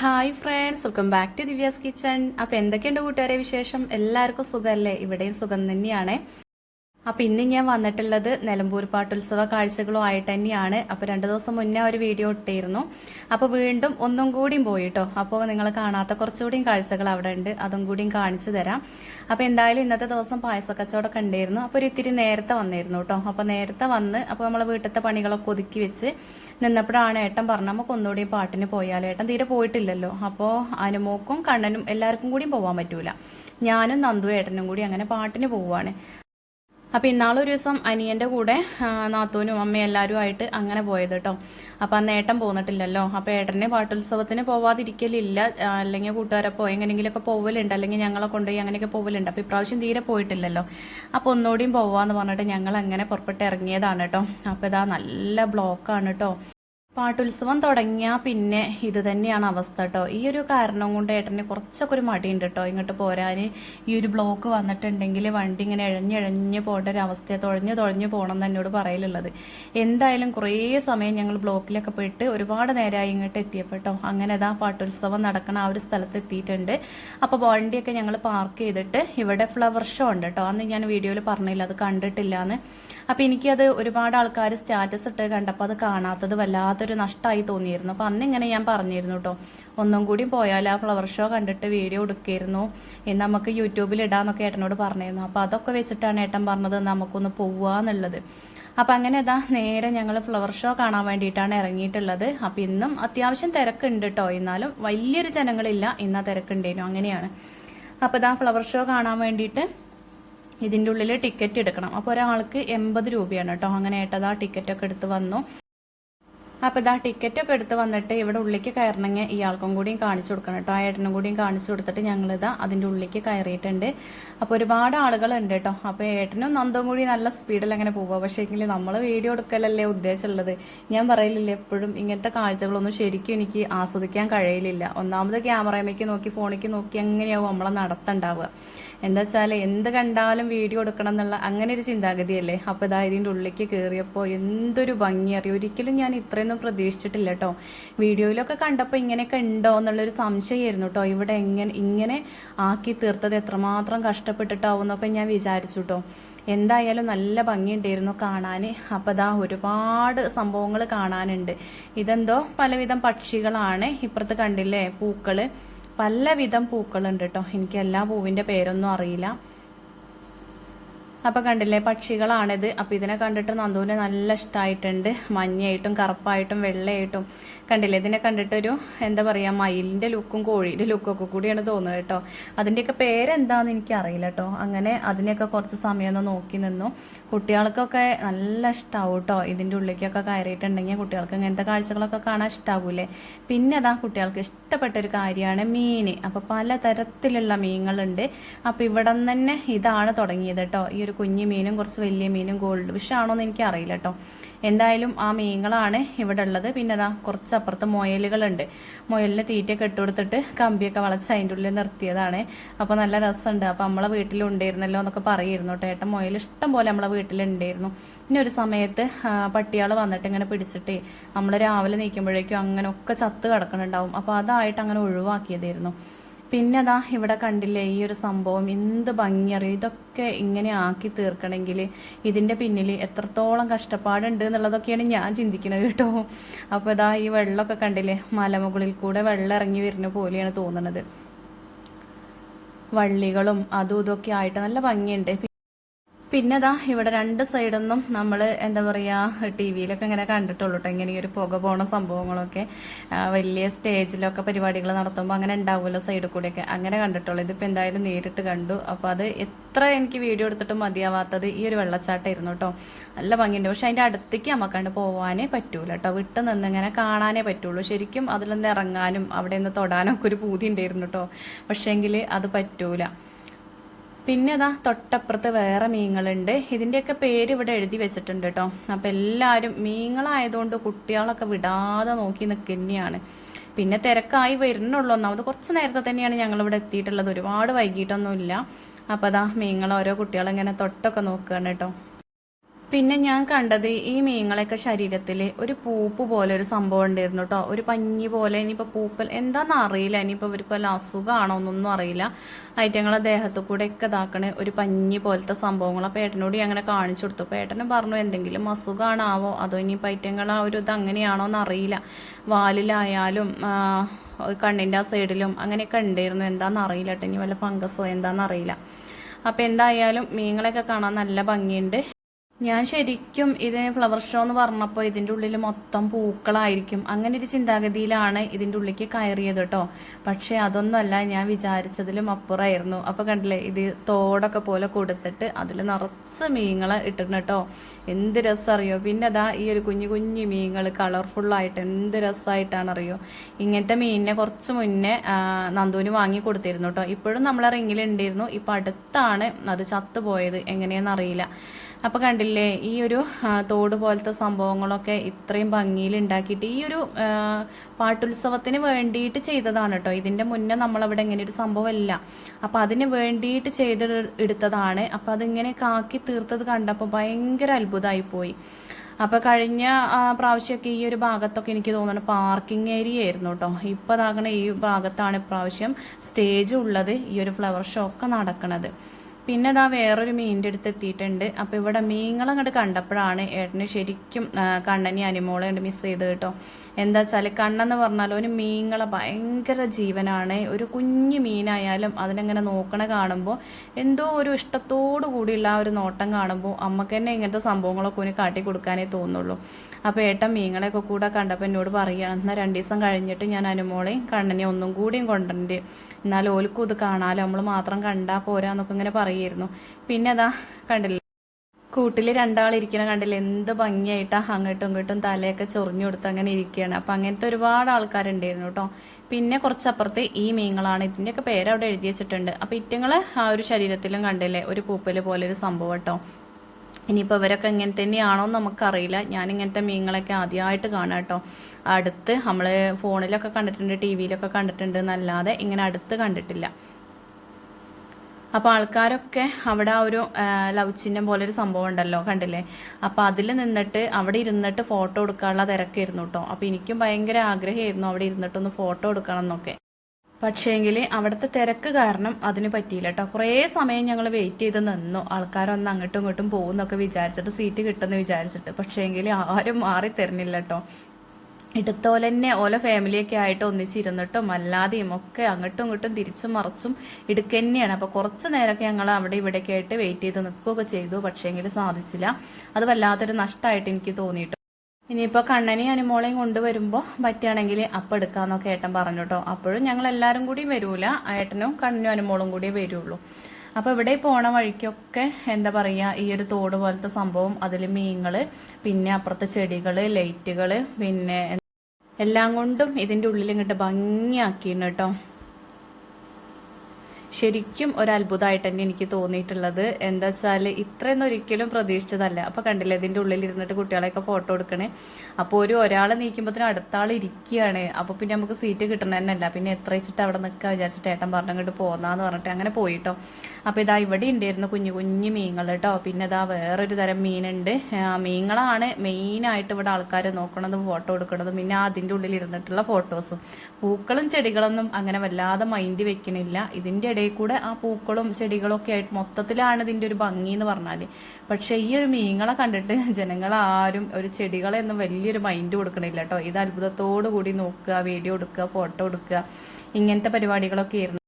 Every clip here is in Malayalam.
Hi friends welcome back to Divya's kitchen അപ്പൊ എന്തൊക്കെയുണ്ട് കൂട്ടുകാരെ വിശേഷം? എല്ലാവർക്കും സുഖമല്ലേ? ഇവിടെയും സുഖം തന്നെയാണ്. അപ്പൊ ഇന്ന് ഞാൻ വന്നിട്ടുള്ളത് നിലമ്പൂർ പാട്ടുത്സവ കാഴ്ചകളും ആയിട്ട് തന്നെയാണ്. അപ്പൊ രണ്ടു ദിവസം മുന്നേ ഒരു വീഡിയോ ഇട്ടിരുന്നു. അപ്പൊ വീണ്ടും ഒന്നും കൂടിയും പോയിട്ടോ അപ്പോൾ നിങ്ങൾ കാണാത്ത കുറച്ചുകൂടിയും കാഴ്ചകൾ അവിടെ ഉണ്ട്. അതും കൂടിയും കാണിച്ചു തരാം. അപ്പൊ എന്തായാലും ഇന്നത്തെ ദിവസം പായസക്കച്ചവടമൊക്കെ ഉണ്ടായിരുന്നു. അപ്പൊ ഒരു ഇത്തിരി നേരത്തെ വന്നിരുന്നു കേട്ടോ അപ്പൊ നേരത്തെ വന്ന് അപ്പൊ നമ്മളെ വീട്ടിലത്തെ പണികളൊക്കെ ഒതുക്കി വെച്ച് നിന്നപ്പോഴാണ് ഏട്ടൻ പറഞ്ഞു നമുക്ക് ഒന്നുകൂടി പാട്ടിന് പോയാലോ? ഏട്ടൻ തീരെ പോയിട്ടില്ലല്ലോ. അപ്പോൾ അനുമോക്കും കണ്ണനും എല്ലാവർക്കും കൂടിയും പോകാൻ പറ്റൂല. ഞാനും നന്ദു ഏട്ടനും കൂടി അങ്ങനെ പാട്ടിന് പോവുകയാണ് അപ്പം ഇന്നാളൊരു ദിവസം അനിയന്റെ കൂടെ നാത്തൂനും അമ്മയും എല്ലാവരും ആയിട്ട് അങ്ങനെ പോയത് കേട്ടോ അപ്പം അന്ന് ഏട്ടൻ പോന്നിട്ടില്ലല്ലോ. അപ്പം ഏട്ടനെ പാട്ടുത്സവത്തിന് പോവാതിരിക്കലില്ല. അല്ലെങ്കിൽ കൂട്ടുകാരപ്പോ എങ്ങനെയെങ്കിലുമൊക്കെ പോവലുണ്ട്. അല്ലെങ്കിൽ ഞങ്ങളെ കൊണ്ടുപോയി അങ്ങനെയൊക്കെ പോവലുണ്ട്. അപ്പം ഇപ്രാവശ്യം തീരെ പോയിട്ടില്ലല്ലോ. അപ്പോൾ ഒന്നുകൂടിയും പോവാന്ന് പറഞ്ഞിട്ട് ഞങ്ങൾ അങ്ങനെ പുറപ്പെട്ട് ഇറങ്ങിയതാണ് കേട്ടോ അപ്പോൾ ഇതാ നല്ല ബ്ലോക്കാണ് കേട്ടോ പാട്ടുത്സവം തുടങ്ങിയാൽ പിന്നെ ഇത് തന്നെയാണ് അവസ്ഥ കേട്ടോ ഈ ഒരു കാരണം കൊണ്ട് ഏട്ടന് കുറച്ചൊക്കെ ഒരു മടിയുണ്ട് കേട്ടോ ഇങ്ങോട്ട് പോരാൻ ഈ ഒരു ബ്ലോക്ക് വന്നിട്ടുണ്ടെങ്കിൽ വണ്ടി ഇങ്ങനെ ഇഴഞ്ഞിഴഞ്ഞ് പോകേണ്ട ഒരു അവസ്ഥയെ. തുഴഞ്ഞ് തുഴഞ്ഞ് പോകണം എന്ന് എന്നോട് പറയലുള്ളത്. എന്തായാലും കുറേ സമയം ഞങ്ങൾ ബ്ലോക്കിലൊക്കെ പോയിട്ട് ഒരുപാട് നേരമായി ഇങ്ങോട്ട് എത്തിയപ്പോൾ കേട്ടോ അങ്ങനെ ഇതാ പാട്ടുത്സവം നടക്കണ ആ ഒരു സ്ഥലത്ത് എത്തിയിട്ടുണ്ട്. അപ്പോൾ വണ്ടിയൊക്കെ ഞങ്ങൾ പാർക്ക് ചെയ്തിട്ട് ഇവിടെ ഫ്ലവർ ഷോ ഉണ്ട് കേട്ടോ അന്ന് ഞാൻ വീഡിയോയിൽ പറഞ്ഞില്ല അത് കണ്ടിട്ടില്ല എന്ന് അപ്പോൾ എനിക്കത് ഒരുപാട് ആൾക്കാർ സ്റ്റാറ്റസ് ഇട്ട് കണ്ടപ്പോൾ അത് കാണാത്തത് വല്ലാത്തൊരു നഷ്ടമായി തോന്നിയിരുന്നു. അപ്പോൾ അന്ന് ഇങ്ങനെ ഞാൻ പറഞ്ഞിരുന്നു കേട്ടോ ഒന്നും കൂടി പോയാൽ ആ ഫ്ലവർ ഷോ കണ്ടിട്ട് വീഡിയോ എടുക്കായിരുന്നു നമുക്ക് യൂട്യൂബിൽ ഇടാന്നൊക്കെ ഏട്ടനോട് പറഞ്ഞിരുന്നു. അപ്പോൾ അതൊക്കെ വെച്ചിട്ടാണ് ഏട്ടൻ പറഞ്ഞത് നമുക്കൊന്ന് പോവാന്നുള്ളത് അപ്പം അങ്ങനെ ഇതാ നേരെ ഞങ്ങൾ ഫ്ലവർ ഷോ കാണാൻ വേണ്ടിയിട്ടാണ് ഇറങ്ങിയിട്ടുള്ളത്. അപ്പം ഇന്നും അത്യാവശ്യം തിരക്കുണ്ട് കേട്ടോ എന്നാലും വലിയൊരു ജനങ്ങളില്ല. ഇന്നാ തിരക്കുണ്ടേനു. അങ്ങനെയാണ്. അപ്പോൾ ഇതാ ഫ്ലവർ ഷോ കാണാൻ വേണ്ടിയിട്ട് ഇതിന്റെ ഉള്ളിൽ ടിക്കറ്റ് എടുക്കണം. അപ്പോൾ ഒരാൾക്ക് എൺപത് രൂപയാണ് കേട്ടോ അങ്ങനെ ഏട്ടതാ ടിക്കറ്റൊക്കെ എടുത്ത് വന്നു. അപ്പോൾ ഇതാ ടിക്കറ്റൊക്കെ എടുത്ത് വന്നിട്ട് ഇവിടെ ഉള്ളിലേക്ക് കയറണമെങ്കിൽ ഇയാൾക്കും കൂടിയും കാണിച്ചു കൊടുക്കണം കേട്ടോ. ആ ഏട്ടനും കൂടിയും കാണിച്ചു കൊടുത്തിട്ട് ഞങ്ങളിതാ അതിന്റെ ഉള്ളിലേക്ക് കയറിയിട്ടുണ്ട്. അപ്പോൾ ഒരുപാട് ആളുകളുണ്ട് കേട്ടോ. അപ്പോൾ ഏട്ടനും നന്ദും കൂടി നല്ല സ്പീഡിൽ അങ്ങനെ പോവുക. പക്ഷേ എങ്കിൽ നമ്മൾ വീഡിയോ എടുക്കലല്ലേ ഉദ്ദേശമുള്ളത്? ഞാൻ പറയില്ലേ എപ്പോഴും ഇങ്ങനത്തെ കാഴ്ചകളൊന്നും ശരിക്കും എനിക്ക് ആസ്വദിക്കാൻ കഴിയില്ല ഒന്നാമത് ക്യാമറയിലേക്ക് നോക്കി ഫോണിലേക്ക് നോക്കി എങ്ങനെയാവും നമ്മളെ നടത്തുണ്ടാവുക. എന്താ വെച്ചാൽ എന്ത് കണ്ടാലും വീഡിയോ എടുക്കണം എന്നുള്ള അങ്ങനെ ഒരു ചിന്താഗതിയല്ലേ? അപ്പോൾ ഇതാ ഇതിന്റെ ഉള്ളിലേക്ക് കയറിയപ്പോൾ എന്തൊരു ഭംഗി അറിയും? ഒരിക്കലും ഞാൻ ഇത്രയൊന്നും പ്രതീക്ഷിച്ചിട്ടില്ല കേട്ടോ വീഡിയോയിലൊക്കെ കണ്ടപ്പോൾ ഇങ്ങനെയൊക്കെ ഉണ്ടോ എന്നുള്ളൊരു സംശയമായിരുന്നു കേട്ടോ ഇവിടെ എങ്ങനെ ഇങ്ങനെ ആക്കി തീർത്തത് എത്രമാത്രം കഷ്ടപ്പെട്ടിട്ടാവും എന്നൊക്കെ ഞാൻ വിചാരിച്ചു കേട്ടോ എന്തായാലും നല്ല ഭംഗിയുണ്ടായിരുന്നു കാണാൻ അപ്പോൾ ഇതാ ഒരുപാട് സംഭവങ്ങൾ കാണാനുണ്ട്. ഇതെന്തോ പലവിധം പക്ഷികളാണ്. ഇപ്പുറത്ത് കണ്ടില്ലേ? പൂക്കൾ. പലവിധം പൂക്കളുണ്ട് കേട്ടോ എനിക്ക് എല്ലാ പൂവിന്റെ പേരൊന്നും അറിയില്ല. അപ്പോൾ കണ്ടില്ലേ പക്ഷികളാണിത്. അപ്പോൾ ഇതിനെ കണ്ടിട്ട് നന്ദുവിന് നല്ല ഇഷ്ടമായിട്ടുണ്ട് മഞ്ഞയായിട്ടും കറുപ്പായിട്ടും വെള്ളയായിട്ടും. കണ്ടില്ലേ? ഇതിനെ കണ്ടിട്ടൊരു എന്താ പറയുക മയിലിന്റെ ലുക്കും കോഴിയുടെ ലുക്കും ഒക്കെ കൂടിയാണ് തോന്നുന്നത് കേട്ടോ. അതിന്റെയൊക്കെ പേരെന്താണെന്ന് എനിക്കറിയില്ല കേട്ടോ. അങ്ങനെ അതിനെയൊക്കെ കുറച്ച് സമയം ഒന്ന് നോക്കി നിന്നു. കുട്ടികൾക്കൊക്കെ നല്ല ഇഷ്ടമാവും കേട്ടോ. ഇതിന്റെ ഉള്ളിലേക്കൊക്കെ കയറിയിട്ടുണ്ടെങ്കിൽ കുട്ടികൾക്ക് ഇങ്ങനത്തെ കാഴ്ചകളൊക്കെ കാണാൻ ഇഷ്ടാവൂലേ പിന്നെ അതാ കുട്ടികൾക്ക് ഇഷ്ടപ്പെട്ട ഒരു കാര്യമാണ് മീൻ അപ്പോൾ പലതരത്തിലുള്ള മീനുകളുണ്ട്. അപ്പോൾ ഇവിടെ തന്നെ ഇതാണ് തുടങ്ങിയത് കേട്ടോ. ഈ ഒരു കുഞ്ഞു മീനും കുറച്ച് വലിയ മീനും ഗോൾഡ് ഫിഷ് ആണോന്ന് എനിക്ക് അറിയില്ല കേട്ടോ. എന്തായാലും ആ മീങ്ങളാണ് ഇവിടെ ഉള്ളത്. പിന്നെ അതാ കുറച്ച് അപ്പുറത്ത് മുയലുകളുണ്ട്. മുയലിന് തീറ്റയൊക്കെ ഇട്ട് കൊടുത്തിട്ട് കമ്പിയൊക്കെ വളച്ച് അതിന്റെ ഉള്ളിൽ നിർത്തിയതാണ്. അപ്പോൾ നല്ല രസമുണ്ട്. അപ്പോൾ നമ്മളെ വീട്ടിലുണ്ടായിരുന്നല്ലോ എന്നൊക്കെ പറയുമായിരുന്നു ഏട്ടൻ മുയൽ ഇഷ്ടം പോലെ നമ്മളെ വീട്ടിലുണ്ടായിരുന്നു പിന്നെ ഒരു സമയത്ത് പട്ടിയാൾ വന്നിട്ട് ഇങ്ങനെ പിടിച്ചിട്ട് നമ്മൾ രാവിലെ നീക്കുമ്പോഴേക്കും അങ്ങനെ ഒക്കെ ചത്ത് കിടക്കണുണ്ടാവും അപ്പോൾ അതായിട്ട് അങ്ങനെ ഒഴിവാക്കിയതായിരുന്നു. പിന്നെ അതാ ഇവിടെ കണ്ടില്ലേ ഈ ഒരു സംഭവം എന്ത് ഭംഗിയറിയും ഇതൊക്കെ ഇങ്ങനെ ആക്കി തീർക്കണമെങ്കിൽ ഇതിന്റെ പിന്നിൽ എത്രത്തോളം കഷ്ടപ്പാടുണ്ട് എന്നുള്ളതൊക്കെയാണ് ഞാൻ ചിന്തിക്കുന്നത് കേട്ടോ. അപ്പോൾ ഇതാ ഈ വെള്ളമൊക്കെ കണ്ടില്ലേ മലമുകളിൽ കൂടെ വെള്ളം ഇറങ്ങി വരുന്ന പോലെയാണ് തോന്നുന്നത്. വള്ളികളും അതും ഇതൊക്കെ ആയിട്ട് നല്ല ഭംഗിയുണ്ട്. പിന്നെ ഇതാ ഇവിടെ രണ്ട് സൈഡൊന്നും നമ്മൾ എന്താ പറയുക ടി വിയിലൊക്കെ ഇങ്ങനെ കണ്ടിട്ടുള്ളൂ കേട്ടോ ഇങ്ങനെ ഈ ഒരു പുക പോണ സംഭവങ്ങളൊക്കെ. വലിയ സ്റ്റേജിലൊക്കെ പരിപാടികൾ നടത്തുമ്പോൾ അങ്ങനെ ഉണ്ടാവുമല്ലോ സൈഡിൽ കൂടെയൊക്കെ. അങ്ങനെ കണ്ടിട്ടുള്ളൂ. ഇതിപ്പോൾ എന്തായാലും നേരിട്ട് കണ്ടു. അപ്പോൾ അത് എത്ര എനിക്ക് വീഡിയോ എടുത്തിട്ട് മതിയാവാത്തത് ഈ ഒരു വെള്ളച്ചാട്ടമായിരുന്നു കേട്ടോ നല്ല ഭംഗിയുണ്ട്. പക്ഷെ അതിന്റെ അടുത്തേക്ക് നമുക്കണ്ട് പോകാനേ പറ്റൂല കേട്ടോ വിട്ട് നിന്ന് ഇങ്ങനെ കാണാനേ പറ്റുള്ളൂ. ശരിക്കും അതിലൊന്ന് ഇറങ്ങാനും അവിടെ നിന്ന് തൊടാനൊക്കെ ഒരു പൂതി ഉണ്ടായിരുന്നു കേട്ടോ പക്ഷേങ്കിൽ അത് പറ്റൂല. പിന്നെ അതാ തൊട്ടപ്പുറത്ത് വേറെ മീനുകളുണ്ട് ഇതിന്റെയൊക്കെ പേര് ഇവിടെ എഴുതി വെച്ചിട്ടുണ്ട് കേട്ടോ അപ്പം എല്ലാവരും മീനുകളായതുകൊണ്ട് കുട്ടികളൊക്കെ വിടാതെ നോക്കി നിൽക്കുന്നതാണ് പിന്നെ തിരക്കായി വരുന്നുള്ളൂ. ഒന്നാമത് കുറച്ച് നേരത്തെ തന്നെയാണ് ഞങ്ങൾ ഇവിടെ എത്തിയിട്ടുള്ളത്. ഒരുപാട് വൈകിട്ടൊന്നുമില്ല. അപ്പോൾ അതാ മീനുകൾ ഓരോ കുട്ടികളിങ്ങനെ തൊട്ടൊക്കെ നോക്കുകയാണ് കേട്ടോ പിന്നെ ഞാൻ കണ്ടത് ഈ മീനുകളൊക്കെ ശരീരത്തിൽ ഒരു പൂപ്പ് പോലെ ഒരു സംഭവം ഉണ്ടായിരുന്നു കേട്ടോ ഒരു പഞ്ഞി പോലെ ഇനിയിപ്പോൾ പൂപ്പൽ എന്താണെന്ന് അറിയില്ല. ഇനിയിപ്പോൾ ഇവർക്ക് വല്ല അസുഖമാണോ എന്നൊന്നും അറിയില്ല. ഐറ്റങ്ങളെ ദേഹത്തു കൂടെ ഒക്കെ ഇതാക്കണ ഒരു പഞ്ഞി പോലത്തെ സംഭവങ്ങൾ അപ്പോൾ ഏട്ടനോട് അങ്ങനെ കാണിച്ചു കൊടുത്തു. അപ്പോൾ ഏട്ടനും പറഞ്ഞു എന്തെങ്കിലും അസുഖമാണാവോ? അതോ ഇനിയിപ്പോൾ ഐറ്റങ്ങൾ ആ ഒരു ഇത് അങ്ങനെയാണോ എന്ന് അറിയില്ല. വാലിലായാലും കണ്ണിന്റെ ആ സൈഡിലും അങ്ങനെയൊക്കെ ഉണ്ടായിരുന്നു. എന്താണെന്ന് അറിയില്ല കേട്ടോ ഇനി വല്ല ഫംഗസോ എന്താണെന്ന് അറിയില്ല. അപ്പോൾ എന്തായാലും മീങ്ങളെയൊക്കെ കാണാൻ നല്ല ഭംഗിയുണ്ട്. ഞാൻ ശരിക്കും ഇത് ഫ്ലവർ ഷോ എന്ന് പറഞ്ഞപ്പോൾ ഇതിന്റെ ഉള്ളിൽ മൊത്തം പൂക്കളായിരിക്കും. അങ്ങനെ ഒരു ചിന്താഗതിയിലാണ് ഇതിന്റെ ഉള്ളിലേക്ക് കയറിയത് കേട്ടോ പക്ഷേ അതൊന്നുമല്ല ഞാൻ വിചാരിച്ചതിലും അപ്പുറമായിരുന്നു. അപ്പോൾ കണ്ടില്ലേ ഇത് തോടൊക്കെ പോലെ കൊടുത്തിട്ട് അതിൽ നിറച്ച് മീങ്ങൾ ഇട്ടിട്ടുണ്ട് കേട്ടോ എന്ത് രസം അറിയോ പിന്നെ അതാ ഈ ഒരു കുഞ്ഞു കുഞ്ഞു മീനുകൾ കളർഫുള്ളായിട്ട് എന്ത് രസമായിട്ടാണ് അറിയോ ഇങ്ങനത്തെ മീനിനെ കുറച്ച് മുന്നേ നന്ദുവിന് വാങ്ങി കൊടുത്തിരുന്നു കേട്ടോ ഇപ്പോഴും നമ്മളെ റിങ്ങിലുണ്ടായിരുന്നു ഇപ്പം അടുത്താണ് അത് ചത്തുപോയത്. എങ്ങനെയെന്ന് അറിയില്ല അപ്പൊ കണ്ടില്ലേ ഈ ഒരു തോട് പോലത്തെ സംഭവങ്ങളൊക്കെ ഇത്രയും ഭംഗിയിൽ ഉണ്ടാക്കിയിട്ട് ഈ ഒരു പാട്ടുത്സവത്തിന് വേണ്ടിയിട്ട് ചെയ്തതാണ് കേട്ടോ ഇതിന്റെ മുന്നേ നമ്മളവിടെ ഇങ്ങനെ ഒരു സംഭവമല്ല. അപ്പോൾ അതിന് വേണ്ടിയിട്ട് ചെയ്ത് എടുത്തതാണ്. അപ്പൊ അതിങ്ങനെ കാക്കി തീർത്തത് കണ്ടപ്പോൾ ഭയങ്കര അത്ഭുതമായി പോയി. അപ്പോൾ കഴിഞ്ഞ പ്രാവശ്യമൊക്കെ ഈ ഒരു ഭാഗത്തൊക്കെ എനിക്ക് തോന്നുന്നു പാർക്കിംഗ് ഏരിയ ആയിരുന്നു കേട്ടോ ഇപ്പൊ അതാകണ ഈ ഭാഗത്താണ് ഇപ്രാവശ്യം സ്റ്റേജ് ഉള്ളത് ഈ ഒരു ഫ്ലവർ ഷോ ഒക്കെ നടക്കണത്. പിന്നെ ഇതാ വേറൊരു മീനിന്റെ അടുത്ത് എത്തിയിട്ടുണ്ട് അപ്പോൾ ഇവിടെ മീനുകൾ അങ്ങോട്ട് കണ്ടപ്പോഴാണ് ഏട്ടന് ശരിക്കും കണ്ണനി അനിമോളെ കണ്ട് മിസ് ചെയ്ത് കേട്ടോ. എന്താ വെച്ചാൽ കണ്ണെന്ന് പറഞ്ഞാൽ ഒരു മീനുകളെ ഭയങ്കര ജീവനാണ്. ഒരു കുഞ്ഞു മീനായാലും അതിനെങ്ങനെ നോക്കണ കാണുമ്പോൾ എന്തോ ഒരു ഇഷ്ടത്തോടു കൂടിയുള്ള ആ ഒരു നോട്ടം കാണുമ്പോൾ അമ്മയ്ക്ക് തന്നെ ഇങ്ങനത്തെ സംഭവങ്ങളൊക്കെ ഒന്ന് കാട്ടി കൊടുക്കാനേ തോന്നുള്ളൂ. അപ്പോൾ ഏട്ടൻ മീനുകളെയൊക്കെ കൂടെ കണ്ടപ്പോൾ എന്നോട് പറയുകയാണ് എന്നാൽ രണ്ട് ദിവസം കഴിഞ്ഞിട്ട് ഞാൻ അനുമോളെയും കണ്ണനെയും ഒന്നും കൂടിയും കൊണ്ടുണ്ട് എന്നാൽ ഓൽക്കും ഇത് കാണാലോ നമ്മൾ മാത്രം കണ്ടാൽ പോരാന്നൊക്കെ ഇങ്ങനെ പറയുമായിരുന്നു പിന്നെ അതാ കണ്ടില്ല? കൂട്ടിൽ രണ്ടാളിരിക്കണ കണ്ടില്ല? എന്ത് ഭംഗിയായിട്ടാ അങ്ങോട്ടും ഇങ്ങോട്ടും തലയൊക്കെ ചൊറിഞ്ഞു കൊടുത്ത് അങ്ങനെ ഇരിക്കുകയാണ് അപ്പം അങ്ങനത്തെ ഒരുപാട് ആൾക്കാരുണ്ടായിരുന്നു കേട്ടോ. പിന്നെ കുറച്ചപ്പുറത്ത് ഈ മീങ്ങളാണ്. ഇതിന്റെയൊക്കെ പേര് അവിടെ എഴുതി വെച്ചിട്ടുണ്ട്. അപ്പം ഇറ്റങ്ങളെ ആ ഒരു ശരീരത്തിലും കണ്ടില്ലേ? ഒരു പൂപ്പൽ പോലെ ഒരു സംഭവം കേട്ടോ. ഇനിയിപ്പോൾ ഇവരൊക്കെ ഇങ്ങനെ തന്നെയാണോ എന്ന് നമുക്കറിയില്ല. ഞാനിങ്ങനത്തെ മീനുകളൊക്കെ ആദ്യമായിട്ട് കാണാം കേട്ടോ അടുത്ത് നമ്മൾ ഫോണിലൊക്കെ കണ്ടിട്ടുണ്ട് ടി വിയിലൊക്കെ കണ്ടിട്ടുണ്ട് എന്നല്ലാതെ ഇങ്ങനെ അടുത്ത് കണ്ടിട്ടില്ല. അപ്പോൾ ആൾക്കാരൊക്കെ അവിടെ ആ ഒരു ലവ് ചിഹ്നം പോലെ ഒരു സംഭവം ഉണ്ടല്ലോ കണ്ടില്ലേ? അപ്പോൾ അതിൽ നിന്നിട്ട് അവിടെ ഇരുന്നിട്ട് ഫോട്ടോ എടുക്കാനുള്ള തിരക്കായിരുന്നു കേട്ടോ അപ്പോൾ എനിക്കും ഭയങ്കര ആഗ്രഹമായിരുന്നു അവിടെ ഇരുന്നിട്ടൊന്ന് ഫോട്ടോ എടുക്കണം എന്നൊക്കെ. പക്ഷേങ്കിൽ അവിടുത്തെ തിരക്ക് കാരണം അതിന് പറ്റിയില്ല കേട്ടോ കുറേ സമയം ഞങ്ങൾ വെയിറ്റ് ചെയ്ത് നിന്നു. ആൾക്കാരൊന്ന് അങ്ങോട്ടും ഇങ്ങോട്ടും പോകുന്നൊക്കെ വിചാരിച്ചിട്ട് സീറ്റ് കിട്ടുമെന്ന് വിചാരിച്ചിട്ട്. പക്ഷേങ്കിൽ ആരും മാറി തരുന്നില്ല കേട്ടോ എടുത്തോലെ തന്നെ ഓല ഫാമിലിയൊക്കെ ആയിട്ട് ഒന്നിച്ചിരുന്നിട്ടും അല്ലാതെയും ഒക്കെ അങ്ങോട്ടും ഇങ്ങോട്ടും തിരിച്ചും മറിച്ചും ഇടുക്ക തന്നെയാണ് അപ്പോൾ കുറച്ച് നേരമൊക്കെ ഞങ്ങൾ അവിടെ ഇവിടെയൊക്കെ ആയിട്ട് വെയിറ്റ് ചെയ്ത് നിൽക്കുകയൊക്കെ ചെയ്തു. പക്ഷേങ്കിൽ സാധിച്ചില്ല. അത് വല്ലാത്തൊരു നഷ്ടമായിട്ട് എനിക്ക് തോന്നിയിട്ടു ഇനിയിപ്പോൾ കണ്ണനെയും അനുമോളെയും കൊണ്ടുവരുമ്പോൾ പറ്റുകയാണെങ്കിൽ അപ്പം എടുക്കാമെന്നൊക്കെ ഏട്ടൻ പറഞ്ഞു കേട്ടോ. അപ്പോഴും ഞങ്ങൾ എല്ലാവരും കൂടി വരൂല. ഏട്ടനും കണ്ണനും അനുമോളും കൂടിയേ വരുള്ളൂ. അപ്പോൾ ഇവിടെ പോണ വഴിക്കൊക്കെ എന്താ പറയുക ഈ ഒരു തോട് പോലത്തെ സംഭവം അതിൽ മീനുകൾ പിന്നെ അപ്പുറത്തെ ചെടികൾ ലൈറ്റുകൾ പിന്നെ എല്ലാം കൊണ്ടും ഇതിന്റെ ഉള്ളിൽ ഇങ്ങോട്ട് ഭംഗിയാക്കിയിരുന്നു കേട്ടോ. ശരിക്കും ഒരു അത്ഭുതമായിട്ട് തന്നെ എനിക്ക് തോന്നിയിട്ടുള്ളത്. എന്താ വെച്ചാൽ ഇത്രയൊന്നും ഒരിക്കലും പ്രതീക്ഷിച്ചതല്ല. അപ്പോൾ കണ്ടില്ല ഇതിന്റെ ഉള്ളിൽ ഇരുന്നിട്ട് കുട്ടികളെയൊക്കെ ഫോട്ടോ എടുക്കണേ. അപ്പോൾ ഒരു ഒരാൾ നീക്കുമ്പോഴത്തേനും അടുത്ത ആൾ ഇരിക്കുകയാണ്. അപ്പോൾ പിന്നെ നമുക്ക് സീറ്റ് കിട്ടണ പിന്നെ എത്ര വെച്ചിട്ട് അവിടെ നിൽക്കുക വിചാരിച്ചിട്ട് ഏട്ടൻ പറഞ്ഞങ്ങോട്ട് പോന്നാന്ന് പറഞ്ഞിട്ട് അങ്ങനെ പോയിട്ടോ. അപ്പോൾ ഇതാ ഇവിടെ ഉണ്ടായിരുന്നു കുഞ്ഞു കുഞ്ഞു മീനുകൾ കേട്ടോ. പിന്നെ ഇതാ വേറൊരു തരം മീനുണ്ട്. മീനുകളാണ് മെയിനായിട്ട് ഇവിടെ ആൾക്കാർ നോക്കണതും ഫോട്ടോ എടുക്കണതും. പിന്നെ അതിന്റെ ഉള്ളിൽ ഇരുന്നിട്ടുള്ള ഫോട്ടോസും പൂക്കളും ചെടികളൊന്നും അങ്ങനെ വല്ലാതെ മൈൻഡ് വെക്കണില്ല. ഇതിന്റെ ഇടയിൽ കൂടെ ആ പൂക്കളും ചെടികളും ഒക്കെ ആയിട്ട് മൊത്തത്തിലാണ് ഇതിന്റെ ഒരു ഭംഗി എന്ന് പറഞ്ഞാൽ പക്ഷേ ഈ ഒരു മീങ്ങളെ കണ്ടിട്ട് ജനങ്ങൾ ആരും ഒരു ചെടികളെ ഒന്നും വലിയൊരു മൈൻഡ് കൊടുക്കണില്ല കേട്ടോ ഇത് അത്ഭുതത്തോടു കൂടി നോക്കുക വീഡിയോ എടുക്കുക ഫോട്ടോ എടുക്കുക ഇങ്ങനത്തെ പരിപാടികളൊക്കെ ആയിരുന്നു.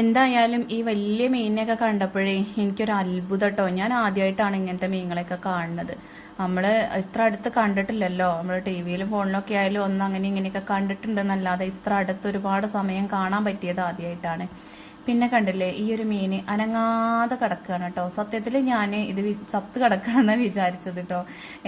എന്തായാലും ഈ വലിയ മീനിനെയൊക്കെ കണ്ടപ്പോഴേ എനിക്കൊരു അത്ഭുതം കേട്ടോ ഞാൻ ആദ്യമായിട്ടാണ് ഇങ്ങനത്തെ മീനുകളെയൊക്കെ കാണുന്നത്. നമ്മൾ ഇത്ര അടുത്ത് കണ്ടിട്ടില്ലല്ലോ. നമ്മൾ ടി വിയിലും ഫോണിലൊക്കെ ആയാലും ഒന്ന് അങ്ങനെ ഇങ്ങനെയൊക്കെ കണ്ടിട്ടുണ്ടെന്നല്ലാതെ ഇത്ര അടുത്ത് ഒരുപാട് സമയം കാണാൻ പറ്റിയത് ആദ്യമായിട്ടാണ് പിന്നെ കണ്ടില്ലേ ഈ ഒരു മീന് അനങ്ങാതെ കിടക്കുകയാണ് കേട്ടോ സത്യത്തിൽ ഞാൻ ഇത് ചത്ത് കിടക്കണമെന്നാണ് വിചാരിച്ചത് കേട്ടോ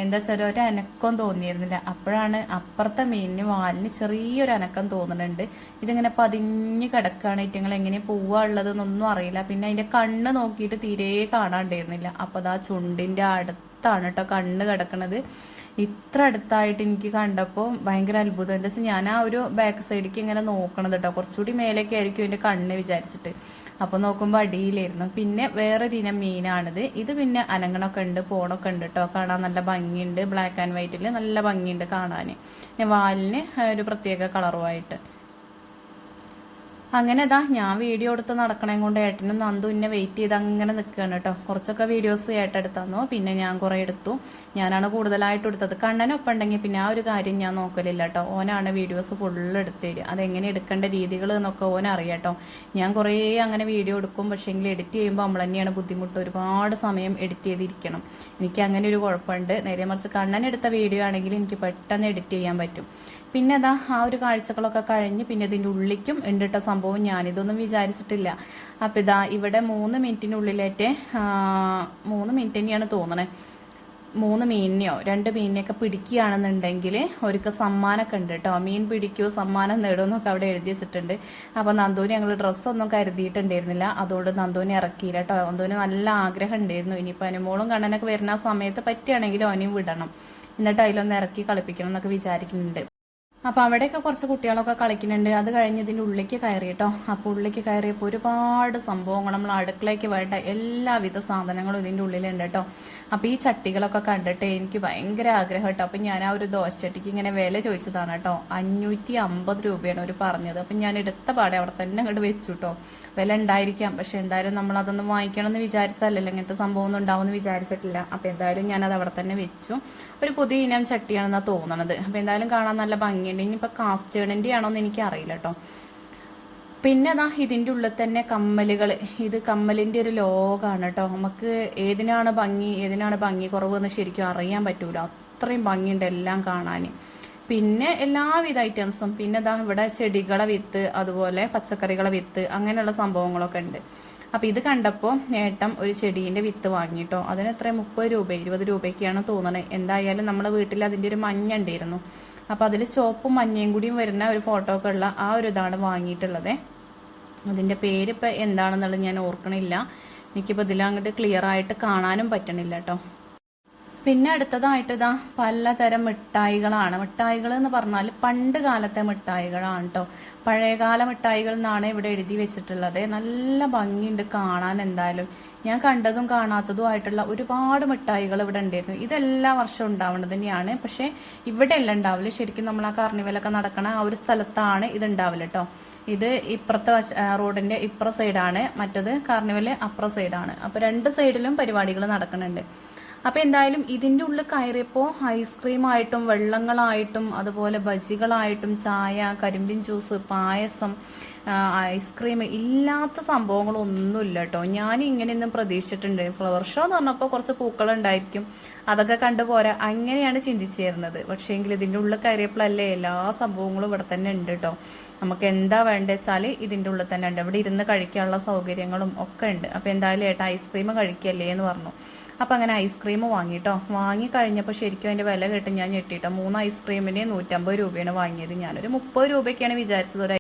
എന്താ വെച്ചാൽ ഒരു അനക്കം തോന്നിയിരുന്നില്ല. അപ്പോഴാണ് അപ്പുറത്തെ മീനിന് വാലിന് ചെറിയൊരു അനക്കം തോന്നുന്നുണ്ട് ഇതിങ്ങനെ പതിഞ്ഞ് കിടക്കുകയാണ് ഇറ്റങ്ങൾ എങ്ങനെ പോവാ ഉള്ളതെന്നൊന്നും അറിയില്ല. പിന്നെ അതിന്റെ കണ്ണ് നോക്കിയിട്ട് തീരെ കാണാണ്ടായിരുന്നില്ല അപ്പോൾ അതാ ചുണ്ടിന്റെ അടുത്താണ് കേട്ടോ കണ്ണ് കിടക്കണത്. ഇത്ര അടുത്തായിട്ട് എനിക്ക് കണ്ടപ്പോൾ ഭയങ്കര അത്ഭുതം. എന്താ വെച്ചാൽ ഞാൻ ആ ഒരു ബാക്ക് സൈഡിലേക്ക് ഇങ്ങനെ നോക്കണത് കേട്ടോ കുറച്ചുകൂടി മേലേക്ക് ആയിരിക്കും എന്റെ കണ്ണ് വിചാരിച്ചിട്ട്. അപ്പോൾ നോക്കുമ്പോൾ അടിയിലായിരുന്നു. പിന്നെ വേറൊരു ഇനം മീനാണിത്. ഇത് പിന്നെ അനങ്ങണൊക്കെ ഉണ്ട് പോണൊക്കെ ഉണ്ട് കേട്ടോ കാണാൻ നല്ല ഭംഗിയുണ്ട്. ബ്ലാക്ക് ആൻഡ് വൈറ്റിൽ നല്ല ഭംഗിയുണ്ട് കാണാൻ വാലിന് ഒരു പ്രത്യേക കളറുമായിട്ട് അങ്ങനെ ഞാൻ വീഡിയോ എടുത്ത് നടക്കണേം കൊണ്ട് ഏട്ടനും നന്ദു എന്നെ വെയിറ്റ് ചെയ്ത് അങ്ങനെ നിൽക്കുകയാണ് കേട്ടോ. കുറച്ചൊക്കെ വീഡിയോസ് ഏട്ടെടുത്തന്നു പിന്നെ ഞാൻ കുറേ എടുത്തു. ഞാനാണ് കൂടുതലായിട്ട് എടുത്തത്. കണ്ണനൊപ്പം ഉണ്ടെങ്കിൽ പിന്നെ ആ ഒരു കാര്യം ഞാൻ നോക്കലില്ല കേട്ടോ. ഓനാണ് വീഡിയോസ് ഫുള്ള് എടുത്തേര്. അതെങ്ങനെ എടുക്കേണ്ട രീതികൾ എന്നൊക്കെ ഓൻ അറിയാട്ടോ ഞാൻ കുറേ അങ്ങനെ വീഡിയോ എടുക്കും. പക്ഷേങ്കിൽ എഡിറ്റ് ചെയ്യുമ്പോൾ നമ്മൾ തന്നെയാണ് ബുദ്ധിമുട്ട് ഒരുപാട് സമയം എഡിറ്റ് ചെയ്തിരിക്കണം. എനിക്ക് അങ്ങനെ ഒരു കുഴപ്പമുണ്ട്. നേരെ മറിച്ച് കണ്ണൻ എടുത്ത വീഡിയോ ആണെങ്കിൽ എനിക്ക് പെട്ടെന്ന് എഡിറ്റ് ചെയ്യാൻ പറ്റും. പിന്നെ അതാ ആ ഒരു കാഴ്ചകളൊക്കെ കഴിഞ്ഞ് പിന്നെ ഇതിന്റെ ഉള്ളിക്കും ഉണ്ടിട്ട സംഭവം ഞാനിതൊന്നും വിചാരിച്ചിട്ടില്ല. അപ്പം ഇതാ ഇവിടെ മൂന്ന് മിനിറ്റിനുള്ളിലേറ്റ് മൂന്ന് മിനിറ്റ് തന്നെയാണ് തോന്നണേ. മൂന്ന് മീനിനെയോ രണ്ട് മീനിനെയൊക്കെ പിടിക്കുകയാണെന്നുണ്ടെങ്കിൽ ഒരുക്ക സമ്മാനമൊക്കെ ഉണ്ട് കേട്ടോ. മീൻ പിടിക്കുമോ സമ്മാനം നേടുമെന്നൊക്കെ അവിടെ എഴുതി വെച്ചിട്ടുണ്ട്. അപ്പോൾ നന്ദൂന് ഞങ്ങൾ ഡ്രസ്സൊന്നും കരുതിയിട്ടുണ്ടായിരുന്നില്ല. അതുകൊണ്ട് നന്ദൂനെ ഇറക്കിയില്ല കേട്ടോ. നന്ദൂന് നല്ല ആഗ്രഹം ഉണ്ടായിരുന്നു. ഇനിയിപ്പോൾ അനുമോളും കണ്ണനൊക്കെ വരുന്ന ആ സമയത്ത് പറ്റുകയാണെങ്കിൽ അവനെയും വിടണം. എന്നിട്ട് അതിലൊന്ന് ഇറക്കി കളിപ്പിക്കണം എന്നൊക്കെ വിചാരിക്കുന്നുണ്ട്. അപ്പോൾ അവിടെയൊക്കെ കുറച്ച് കുട്ടികളൊക്കെ കളിക്കുന്നുണ്ട്. അത് കഴിഞ്ഞ് ഇതിന്റെ ഉള്ളിലേക്ക് കയറി കേട്ടോ അപ്പോൾ ഉള്ളിലേക്ക് കയറിയപ്പോൾ ഒരുപാട് സംഭവങ്ങൾ. നമ്മൾ അടുക്കളയ്ക്ക് വേണ്ട എല്ലാവിധ സാധനങ്ങളും ഇതിന്റെ ഉള്ളിലുണ്ട് കേട്ടോ അപ്പോൾ ഈ ചട്ടികളൊക്കെ കണ്ടിട്ട് എനിക്ക് ഭയങ്കര ആഗ്രഹം കേട്ടോ അപ്പം ഞാൻ ആ ഒരു ദോശച്ചട്ടിക്ക് ഇങ്ങനെ വില ചോദിച്ചതാണ് കേട്ടോ. അഞ്ഞൂറ്റി അമ്പത് രൂപയാണ് അവർ പറഞ്ഞത്. അപ്പം ഞാൻ എടുത്ത പാടെ അവിടെ തന്നെ അങ്ങോട്ട് വെച്ചു കേട്ടോ വില ഉണ്ടായിരിക്കാം. പക്ഷെ എന്തായാലും നമ്മൾ അതൊന്നും വാങ്ങിക്കണം എന്ന് വിചാരിച്ചതല്ലല്ലോ ഇങ്ങനത്തെ സംഭവം ഒന്നും ഉണ്ടാവുമെന്ന് വിചാരിച്ചിട്ടില്ല. അപ്പോൾ എന്തായാലും ഞാൻ അത് അവിടെ തന്നെ വെച്ചു. ഒരു പുതിയ ഇനം ചട്ടിയാണെന്നാണ് തോന്നണത്. അപ്പോൾ എന്തായാലും കാണാൻ നല്ല ഭംഗിയുണ്ട്. ഇനിയിപ്പോൾ കാസ്റ്റേണിന്റെ ആണോ എന്ന് എനിക്ക് അറിയില്ല കേട്ടോ പിന്നെ അതാ ഇതിന്റെ ഉള്ളിൽ തന്നെ കമ്മലുകൾ ഇത് കമ്മലിന്റെ ഒരു ലോകമാണ് കേട്ടോ. നമുക്ക് ഏതിനാണ് ഭംഗി ഏതിനാണ് ഭംഗി കുറവ് എന്ന് ശരിക്കും അറിയാൻ പറ്റൂല. അത്രയും ഭംഗിയുണ്ട് എല്ലാം കാണാൻ. പിന്നെ എല്ലാവിധ ഐറ്റംസും പിന്നെ ഇതാ ഇവിടെ ചെടികളെ വിത്ത് അതുപോലെ പച്ചക്കറികളെ വിത്ത് അങ്ങനെയുള്ള സംഭവങ്ങളൊക്കെ ഉണ്ട്. അപ്പോൾ ഇത് കണ്ടപ്പോൾ ഏട്ടം ഒരു ചെടീന്റെ വിത്ത് വാങ്ങിട്ടോ അതിന് എത്ര മുപ്പത് രൂപ ഇരുപത് രൂപയ്ക്കാണ് തോന്നുന്നത് എന്തായാലും നമ്മുടെ വീട്ടിൽ അതിന്റെ ഒരു മഞ്ഞ ഉണ്ടായിരുന്നു. അപ്പോൾ അതിൽ ചുവപ്പും മഞ്ഞയും കൂടിയും വരുന്ന ഒരു ഫോട്ടോ ഒക്കെ ഉള്ള ആ ഒരു ഇതാണ് വാങ്ങിയിട്ടുള്ളത്. അതിന്റെ പേരിപ്പോൾ എന്താണെന്നുള്ളത് ഞാൻ ഓർക്കണില്ല. എനിക്കിപ്പോൾ ഇതിലങ്ങോട്ട് ക്ലിയർ ആയിട്ട് കാണാനും പറ്റണില്ല കേട്ടോ പിന്നെ അടുത്തതായിട്ട് ഇതാ പലതരം മിഠായികളാണ്. മിഠായികൾ എന്ന് പറഞ്ഞാൽ പണ്ട് കാലത്തെ മിഠായികളാണ് കേട്ടോ പഴയകാല മിഠായികൾ എന്നാണ് ഇവിടെ എഴുതി വെച്ചിട്ടുള്ളത്. നല്ല ഭംഗിയുണ്ട് കാണാൻ എന്തായാലും. ഞാൻ കണ്ടതും കാണാത്തതും ആയിട്ടുള്ള ഒരുപാട് മിഠായികൾ ഇവിടെ ഉണ്ടായിരുന്നു. ഇതെല്ലാ വർഷവും ഉണ്ടാവുന്നത് തന്നെയാണ്. പക്ഷേ ഇവിടെ എല്ലാം ഉണ്ടാവില്ല ശരിക്കും നമ്മൾ ആ കാർണിവലൊക്കെ നടക്കണ ആ ഒരു സ്ഥലത്താണ് ഇത് ഉണ്ടാവില്ല കേട്ടോ ഇത് ഇപ്പുറത്തെ വശ ഇപ്പുറ സൈഡാണ്. മറ്റത് കാർണിവൽ അപ്പുറ സൈഡാണ്. അപ്പോൾ രണ്ട് സൈഡിലും പരിപാടികൾ നടക്കുന്നുണ്ട്. അപ്പോൾ എന്തായാലും ഇതിന്റെ ഉള്ളിൽ കയറിയപ്പോ ഐസ്ക്രീം ആയിട്ടും വെള്ളങ്ങളായിട്ടും അതുപോലെ ബജികളായിട്ടും ചായ കരിമ്പിൻ ജ്യൂസ് പായസം ഐസ്ക്രീം ഇല്ലാത്ത സംഭവങ്ങളൊന്നുമില്ല കേട്ടോ ഞാൻ ഇങ്ങനെയൊന്നും പ്രതീക്ഷിച്ചിട്ടുണ്ട്. ഫ്ലവർ ഷോ എന്ന് പറഞ്ഞപ്പോൾ കുറച്ച് പൂക്കളുണ്ടായിരിക്കും. അതൊക്കെ കണ്ടുപോരാ അങ്ങനെയാണ് ചിന്തിച്ചിരുന്നത്. പക്ഷേ എങ്കിൽ ഇതിന്റെ ഉള്ളിൽ കയറിയപ്പോഴല്ലേ എല്ലാ സംഭവങ്ങളും ഇവിടെ തന്നെ ഉണ്ട് കേട്ടോ നമുക്ക് എന്താ വേണ്ടത് വെച്ചാൽ ഇതിന്റെ ഉള്ളിൽ തന്നെ ഉണ്ട്. ഇവിടെ ഇരുന്ന് കഴിക്കാനുള്ള സൗകര്യങ്ങളും ഒക്കെ ഉണ്ട്. അപ്പോൾ എന്തായാലും ഏട്ടാ ഐസ്ക്രീം കഴിക്കല്ലേ എന്ന് പറഞ്ഞു. അപ്പം അങ്ങനെ ഐസ്ക്രീം വാങ്ങിട്ടോ വാങ്ങി കഴിഞ്ഞപ്പോൾ ശരിക്കും അതിന്റെ വില കേട്ട് ഞാൻ ഞെട്ടിട്ടോ മൂന്ന് ഐസ്ക്രീമിന് നൂറ്റമ്പത് രൂപയാണ് വാങ്ങിയത്. ഞാനൊരു മുപ്പത് രൂപയ്ക്കാണ് വിചാരിച്ചത്. ഒരു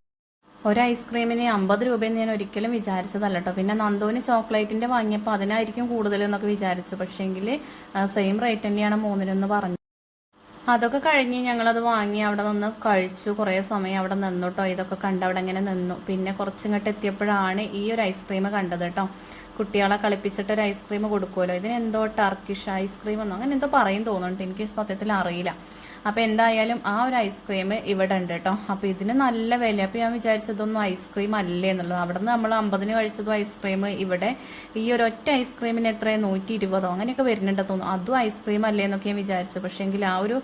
ഒരു ഐസ്ക്രീമിന് അമ്പത് രൂപയെന്ന് ഞാൻ ഒരിക്കലും വിചാരിച്ചതല്ല കേട്ടോ പിന്നെ നന്ദോന് ചോക്ലേറ്റിന്റെ വാങ്ങിയപ്പോൾ അതിനായിരിക്കും കൂടുതൽ എന്നൊക്കെ വിചാരിച്ചു. പക്ഷേങ്കിൽ സെയിം റേറ്റ് തന്നെയാണ് മൂന്നിനെന്ന് പറഞ്ഞു. അതൊക്കെ കഴിഞ്ഞ് ഞങ്ങളത് വാങ്ങി അവിടെ നിന്ന് കഴിച്ചു. കുറേ സമയം അവിടെ നിന്നു കേട്ടോ ഇതൊക്കെ കണ്ട് അവിടെ ഇങ്ങനെ നിന്നു. പിന്നെ കുറച്ചിങ്ങോട്ട് എത്തിയപ്പോഴാണ് ഈ ഒരു ഐസ്ക്രീം കണ്ടത് കേട്ടോ കുട്ടികളെ കളിപ്പിച്ചിട്ട് ഒരു ഐസ്ക്രീം കൊടുക്കുമല്ലോ ഇതിനെന്തോ ടർക്കിഷ് ഐസ്ക്രീം എന്നോ അങ്ങനെ എന്തോ പറയും തോന്നുന്നുണ്ട്. എനിക്ക് സത്യത്തിൽ അറിയില്ല. അപ്പോൾ എന്തായാലും ആ ഒരു ഐസ്ക്രീം ഇവിടെ ഉണ്ട് കേട്ടോ അപ്പോൾ ഇതിന് നല്ല വില. അപ്പോൾ ഞാൻ വിചാരിച്ചതൊന്നും ഐസ്ക്രീം അല്ലേ എന്നുള്ളത്. അവിടെ നിന്ന് നമ്മൾ അമ്പതിന് കഴിച്ചതും ഐസ്ക്രീം ഇവിടെ ഈ ഒരു ഒറ്റ ഐസ്ക്രീമിന് എത്രയാണ് നൂറ്റി ഇരുപതോ അങ്ങനെയൊക്കെ വരുന്നുണ്ട് തോന്നുന്നു. അതും ഐസ്ക്രീം അല്ലേ എന്നൊക്കെ ഞാൻ വിചാരിച്ചു. പക്ഷേ എങ്കിൽ ആ ഒരു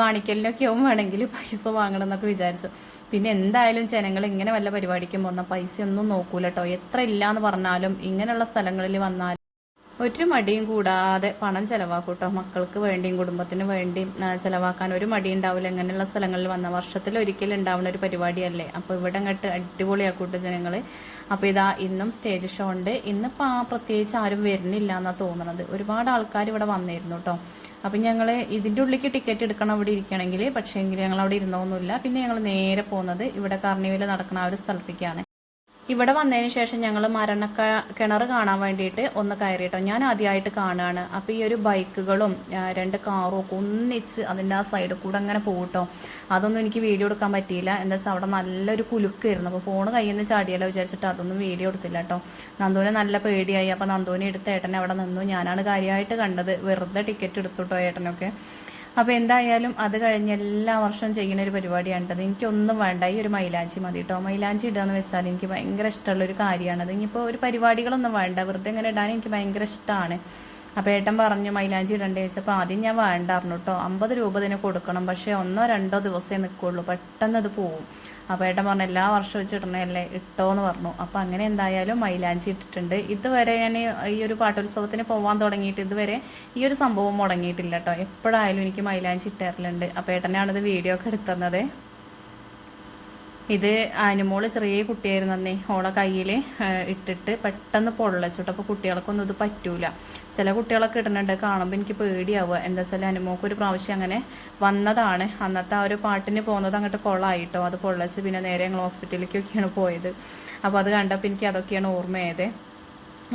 കാണിക്കലിനൊക്കെ ആവും വേണമെങ്കിൽ പൈസ വാങ്ങണം എന്നൊക്കെ വിചാരിച്ചു. പിന്നെ എന്തായാലും ജനങ്ങൾ ഇങ്ങനെ വല്ല പരിപാടിക്കും പൈസ ഒന്നും നോക്കൂല കേട്ടോ എത്ര ഇല്ല എന്ന് പറഞ്ഞാലും ഇങ്ങനെയുള്ള സ്ഥലങ്ങളിൽ വന്നാൽ ഒരു മടിയും കൂടാതെ പണം ചെലവാക്കൂട്ടോ. മക്കൾക്ക് വേണ്ടിയും കുടുംബത്തിന് വേണ്ടിയും ചെലവാക്കാൻ ഒരു മടി ഉണ്ടാവില്ല. ഇങ്ങനെയുള്ള സ്ഥലങ്ങളിൽ വന്ന വർഷത്തിൽ ഒരിക്കലും ഉണ്ടാവുന്ന ഒരു പരിപാടിയല്ലേ? അപ്പോൾ ഇവിടെ അങ്ങോട്ട് അടിപൊളിയാക്കൂട്ടോ ജനങ്ങൾ അപ്പോൾ ഇതാ ഇന്നും സ്റ്റേജ് ഷോ ഉണ്ട്. ഇന്നിപ്പോൾ ആ പ്രത്യേകിച്ച് ആരും വരുന്നില്ല എന്നാണ് തോന്നുന്നത് ഒരുപാട് ആൾക്കാർ ഇവിടെ വന്നിരുന്നു കേട്ടോ അപ്പം ഞങ്ങൾ ഇതിന്റെ ഉള്ളിലേക്ക് ടിക്കറ്റ് എടുക്കണം അവിടെ ഇരിക്കണമെങ്കിൽ പക്ഷേ എങ്കിൽ ഞങ്ങൾ അവിടെ ഇരുന്നൊന്നുമില്ല. പിന്നെ ഞങ്ങൾ നേരെ പോകുന്നത് ഇവിടെ കാർണിവൽ നടക്കുന്ന ആ ഒരു സ്ഥലത്തേക്കാണ്. ഇവിടെ വന്നതിന് ശേഷം ഞങ്ങൾ മരണ കിണർ കാണാൻ വേണ്ടിയിട്ട് ഒന്ന് കയറിയിട്ടോ. ഞാൻ ആദ്യമായിട്ട് കാണുകയാണ് അപ്പോൾ ഈ ഒരു ബൈക്കുകളും രണ്ട് കാറും ഒക്കെ ഒന്നിച്ച് അതിന്റെ ആ സൈഡിൽ കൂടെ അങ്ങനെ പോകട്ടോ അതൊന്നും എനിക്ക് വീഡിയോ എടുക്കാൻ പറ്റിയില്ല. എന്താ വെച്ചാൽ അവിടെ നല്ലൊരു കുലുക്കായിരുന്നു. അപ്പോൾ ഫോൺ കയ്യിൽ നിന്ന് ചാടിയല്ലോ വിചാരിച്ചിട്ട് അതൊന്നും വീഡിയോ എടുത്തില്ല കേട്ടോ നന്ദുവിന് നല്ല പേടിയായി. അപ്പോൾ നന്ദുവിനെ എടുത്ത് ഏട്ടനെ അവിടെ നിന്നു. ഞാനാണ് കാര്യമായിട്ട് കണ്ടത്. വെറുതെ ടിക്കറ്റ് എടുത്തുട്ടോ ഏട്ടനൊക്കെ. അപ്പോൾ എന്തായാലും അത് കഴിഞ്ഞ് എല്ലാ വർഷവും ചെയ്യുന്ന ഒരു പരിപാടിയാണിട്ടത് എനിക്കൊന്നും വേണ്ട. ഈ ഒരു മൈലാഞ്ചി മതി കേട്ടോ മൈലാഞ്ചി ഇടാന്ന് വെച്ചാൽ എനിക്ക് ഭയങ്കര ഇഷ്ടമുള്ളൊരു കാര്യമാണത് ഇനിയിപ്പോൾ ഒരു പരിപാടികളൊന്നും വേണ്ട. വെറുതെ ഇങ്ങനെ ഇടാൻ എനിക്ക് ഭയങ്കര ഇഷ്ടമാണ് അപ്പോൾ ഏട്ടൻ പറഞ്ഞു മൈലാഞ്ചി ഇടണ്ടേ? ചോദിച്ചപ്പോൾ ആദ്യം ഞാൻ വേണ്ടായിരുന്നു കേട്ടോ അമ്പത് രൂപ ഇതിന് കൊടുക്കണം. പക്ഷേ ഒന്നോ രണ്ടോ ദിവസമേ നിൽക്കുള്ളൂ പെട്ടെന്ന് അത് പോവും. അപ്പോൾ ഏട്ടൻ പറഞ്ഞു എല്ലാ വർഷവും വെച്ച് ഇടണല്ലേ ഇട്ടോ എന്ന് പറഞ്ഞു. അപ്പോൾ അങ്ങനെ എന്തായാലും മൈലാഞ്ചി ഇട്ടിട്ടുണ്ട്. ഇതുവരെ ഞാൻ ഈ ഒരു പാട്ടോത്സവത്തിന് പോകാൻ തുടങ്ങിയിട്ട് ഇതുവരെ ഈ ഒരു സംഭവം മുടങ്ങിയിട്ടില്ല കേട്ടോ എപ്പോഴായാലും എനിക്ക് മൈലാഞ്ചി ഇട്ടേറലുണ്ട് അപ്പോൾ ഏട്ടനാണിത് വീഡിയോ ഒക്കെ എടുത്തന്നത് ഇത് അനുമോൾ ചെറിയ കുട്ടിയായിരുന്നു അന്നേ. ഓളെ കയ്യിൽ ഇട്ടിട്ട് പെട്ടെന്ന് പൊള്ളച്ചിട്ട് അപ്പോൾ കുട്ടികൾക്കൊന്നും ഇത് പറ്റൂല. ചില കുട്ടികളൊക്കെ ഇടുന്നുണ്ട്. കാണുമ്പോൾ എനിക്ക് പേടിയാവുക. എന്താ വെച്ചാൽ അനുമോക്ക് ഒരു പ്രാവശ്യം അങ്ങനെ വന്നതാണ്. അന്നത്തെ ആ ഒരു പാട്ടിന് പോകുന്നത് അങ്ങോട്ട് കൊള്ളായിട്ടോ. അത് പൊള്ളച്ച് പിന്നെ നേരെ ഞങ്ങൾ ഹോസ്പിറ്റലിലേക്കൊക്കെയാണ് പോയത്. അപ്പോൾ അത് കണ്ടപ്പോൾ എനിക്ക് അതൊക്കെയാണ് ഓർമ്മയായത്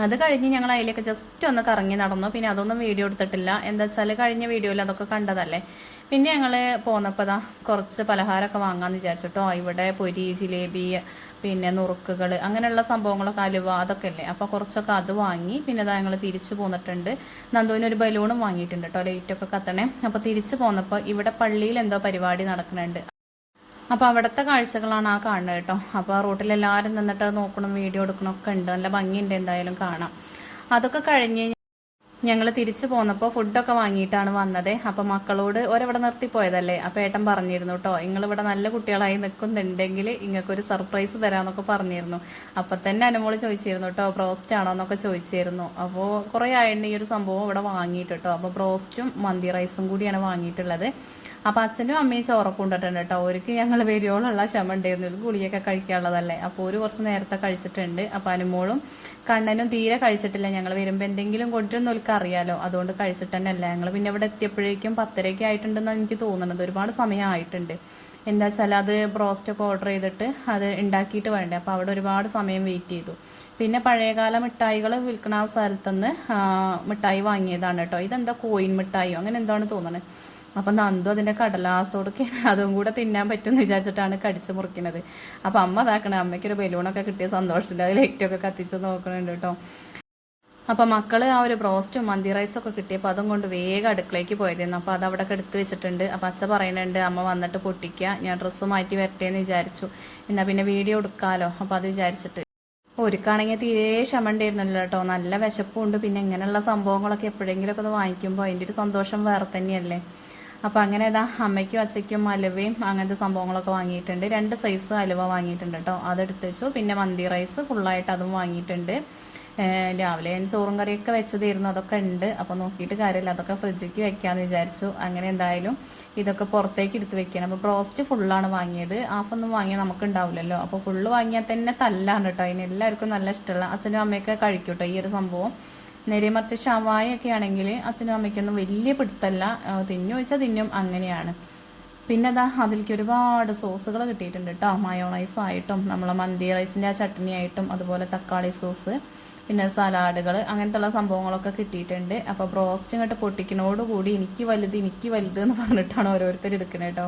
അത് കഴിഞ്ഞ് ഞങ്ങൾ അതിലേക്ക് ജസ്റ്റ് ഒന്ന് കറങ്ങി നടന്നു. പിന്നെ അതൊന്നും വീഡിയോ എടുത്തിട്ടില്ല. എന്താ വെച്ചാൽ കഴിഞ്ഞ വീഡിയോയിൽ അതൊക്കെ കണ്ടതല്ലേ? പിന്നെ ഞങ്ങൾ പോന്നപ്പോൾ ദാ കുറച്ച് പലഹാരമൊക്കെ വാങ്ങാമെന്ന് വിചാരിച്ചിട്ടോ. ഇവിടെ പൊരി ജിലേബി പിന്നെ നുറുക്കുകൾ അങ്ങനെയുള്ള സംഭവങ്ങളൊക്കെ അലുവ അതൊക്കെ അല്ലേ അപ്പോൾ കുറച്ചൊക്കെ അത് വാങ്ങി പിന്നെ അതാ ഞങ്ങൾ തിരിച്ചു പോന്നിട്ടുണ്ട്. നന്ദുവിന് ഒരു ബലൂണും വാങ്ങിയിട്ടുണ്ട് കേട്ടോ ലൈറ്റൊക്കെ കത്തണേ. അപ്പോൾ തിരിച്ചു പോന്നപ്പോൾ ഇവിടെ പള്ളിയിൽ എന്തോ പരിപാടി നടക്കുന്നുണ്ട് അപ്പോൾ അവിടുത്തെ കാഴ്ചകളാണ് ആ കാണുന്നത് കേട്ടോ അപ്പോൾ റോട്ടിൽ എല്ലാവരും നിന്നിട്ട് നോക്കണം വീഡിയോ എടുക്കണം ഒക്കെ ഉണ്ട്. നല്ല ഭംഗിയുണ്ട് എന്തായാലും കാണാം. അതൊക്കെ കഴിഞ്ഞ് ഞങ്ങൾ തിരിച്ചു പോന്നപ്പോൾ ഫുഡൊക്കെ വാങ്ങിയിട്ടാണ് വന്നത്. അപ്പോൾ മക്കളോട് ഒരവിടെ നിർത്തിപ്പോയതല്ലേ അപ്പോൾ ഏട്ടൻ പറഞ്ഞിരുന്നു കേട്ടോ നിങ്ങളിവിടെ നല്ല കുട്ടികളായി നിൽക്കുന്നുണ്ടെങ്കിൽ ഇങ്ങൾക്കൊരു സർപ്രൈസ് തരാമെന്നൊക്കെ പറഞ്ഞിരുന്നു. അപ്പം തന്നെ അനുമോൾ ചോദിച്ചിരുന്നു കേട്ടോ ബ്രോസ്റ്റ് ആണോ എന്നൊക്കെ ചോദിച്ചിരുന്നു. അപ്പോൾ കുറേ ആയിട്ട് ഈ ഒരു സംഭവം ഇവിടെ വാങ്ങിയിട്ട് കേട്ടോ അപ്പോൾ ബ്രോസ്റ്റും മന്തി റൈസും കൂടിയാണ് വാങ്ങിയിട്ടുള്ളത്. അപ്പോൾ അച്ഛനും അമ്മയും ചോറൊക്കെ കൊണ്ടിട്ടുണ്ട് കേട്ടോ. അവർക്ക് ഞങ്ങൾ വരുവോളുള്ള ക്ഷമ ഉണ്ടായിരുന്നു ഗുളിയൊക്കെ കഴിക്കാനുള്ളതല്ലേ. അപ്പോൾ ഒരു കുറച്ച് നേരത്തെ കഴിച്ചിട്ടുണ്ട്. അപ്പോൾ അനുമോളും കണ്ണനും തീരെ കഴിച്ചിട്ടില്ല. ഞങ്ങൾ വരുമ്പോൾ എന്തെങ്കിലും കൊണ്ടുവരുന്ന അവർക്ക് അറിയാലോ. അതുകൊണ്ട് കഴിച്ചിട്ട് തന്നെ അല്ല ഞങ്ങൾ പിന്നെ ഇവിടെ എത്തിയപ്പോഴേക്കും പത്തരയ്ക്ക് ആയിട്ടുണ്ടെന്നാണ് എനിക്ക് തോന്നുന്നത് ഒരുപാട് സമയം ആയിട്ടുണ്ട്. എന്താ വെച്ചാൽ അത് ബ്രോസ്റ്റ് ഒക്കെ ഓർഡർ ചെയ്തിട്ട് അത് ഉണ്ടാക്കിയിട്ട് വേണ്ടേ അപ്പോൾ അവിടെ ഒരുപാട് സമയം വെയിറ്റ് ചെയ്തു. പിന്നെ പഴയകാല മിഠായികൾ വിൽക്കുന്ന സ്ഥലത്തുനിന്ന് മിഠായി വാങ്ങിയതാണ് കേട്ടോ. ഇതെന്താ കോയിൻ മിഠായിയോ? അങ്ങനെ എന്താണ് തോന്നുന്നത് അപ്പം നന്ദു അതിന്റെ കടലാസോടൊക്കെ അതും കൂടെ തിന്നാൻ പറ്റുമെന്ന് വിചാരിച്ചിട്ടാണ് കടിച്ച് മുറിക്കുന്നത് അപ്പം അമ്മ അതാക്കണേ അമ്മയ്ക്കൊരു ബലൂണൊക്കെ കിട്ടിയ സന്തോഷത്തിൽ അത് ലൈറ്റൊക്കെ കത്തിച്ച് നോക്കണുണ്ട് കേട്ടോ. അപ്പം മക്കൾ ആ ഒരു ബ്രോസ്റ്റും മന്തി റൈസും ഒക്കെ കിട്ടിയപ്പോൾ അതും കൊണ്ട് വേഗം അടുക്കളയ്ക്ക് പോയതായിരുന്നു. അപ്പോൾ അത് അവിടെ എടുത്ത് വെച്ചിട്ടുണ്ട്. അപ്പം അച്ഛ പറയുന്നുണ്ട് അമ്മ വന്നിട്ട് പൊട്ടിക്കുക ഞാൻ ഡ്രസ്സ് മാറ്റി വരട്ടെ എന്ന് വിചാരിച്ചു. എന്നാൽ പിന്നെ വീഡിയോ എടുക്കാമല്ലോ അപ്പോൾ അത് വിചാരിച്ചിട്ട്. ഒരുക്കാണെങ്കിൽ തീരെ ക്ഷമണ്ടായിരുന്നല്ലോ കേട്ടോ. നല്ല വിശപ്പുണ്ട് പിന്നെ ഇങ്ങനെയുള്ള സംഭവങ്ങളൊക്കെ എപ്പോഴെങ്കിലുമൊക്കെ അത് വാങ്ങിക്കുമ്പോൾ അതിന്റെ ഒരു സന്തോഷം വേറെ തന്നെയല്ലേ. അപ്പം അങ്ങനെ ഇതാ അമ്മയ്ക്കും അച്ഛയ്ക്കും അലുവയും അങ്ങനത്തെ സംഭവങ്ങളൊക്കെ വാങ്ങിയിട്ടുണ്ട്. രണ്ട് സൈസ് അലുവ വാങ്ങിയിട്ടുണ്ട് കേട്ടോ അതെടുത്ത് വെച്ചു. പിന്നെ മന്തി റൈസ് ഫുള്ളായിട്ട് അതും വാങ്ങിയിട്ടുണ്ട്. രാവിലെ ഞാൻ ചോറും കറിയൊക്കെ വെച്ചതായിരുന്നു. അതൊക്കെ ഉണ്ട്. അപ്പോൾ നോക്കിയിട്ട് കാര്യമില്ല. അതൊക്കെ ഫ്രിഡ്ജിക്ക് വെക്കാമെന്ന് വിചാരിച്ചു. അങ്ങനെ എന്തായാലും ഇതൊക്കെ പുറത്തേക്ക് എടുത്ത് വെക്കണം. അപ്പോൾ ബ്രോസ്റ്റ് ഫുള്ളാണ് വാങ്ങിയത്. ഹാഫൊന്നും വാങ്ങിയാൽ നമുക്ക് ഉണ്ടാവില്ലല്ലോ അപ്പോൾ ഫുള്ള് വാങ്ങിയാൽ തന്നെ തല്ലാണ് കേട്ടോ അതിന് എല്ലാവർക്കും നല്ല ഇഷ്ടമുള്ള അച്ഛനും അമ്മയൊക്കെ കഴിക്കും കേട്ടോ ഈ ഒരു സംഭവം. നേരെ മറിച്ച് ഷവായ ഒക്കെ ആണെങ്കിൽ അച്ഛനും അമ്മയ്ക്കൊന്നും വലിയ പിടുത്തല്ല തിന്നു വെച്ചാൽ തിന്നും അങ്ങനെയാണ്. പിന്നെ അതാ അതിലേക്ക് ഒരുപാട് സോസുകൾ കിട്ടിയിട്ടുണ്ട് കേട്ടോ മയോണൈസ് ആയിട്ടും നമ്മളെ മന്തി റൈസിന്റെ ആ ചട്നി ആയിട്ടും അതുപോലെ തക്കാളി സോസ് പിന്നെ സലാഡുകൾ അങ്ങനത്തെ സംഭവങ്ങളൊക്കെ കിട്ടിയിട്ടുണ്ട്. അപ്പോൾ ബ്രോസ്റ്റ് ഇങ്ങോട്ട് പൊട്ടിക്കണോടുകൂടി എനിക്ക് വലുത് എനിക്ക് വലുത് എന്ന് പറഞ്ഞിട്ടാണ് ഓരോരുത്തർ എടുക്കുന്നത് കേട്ടോ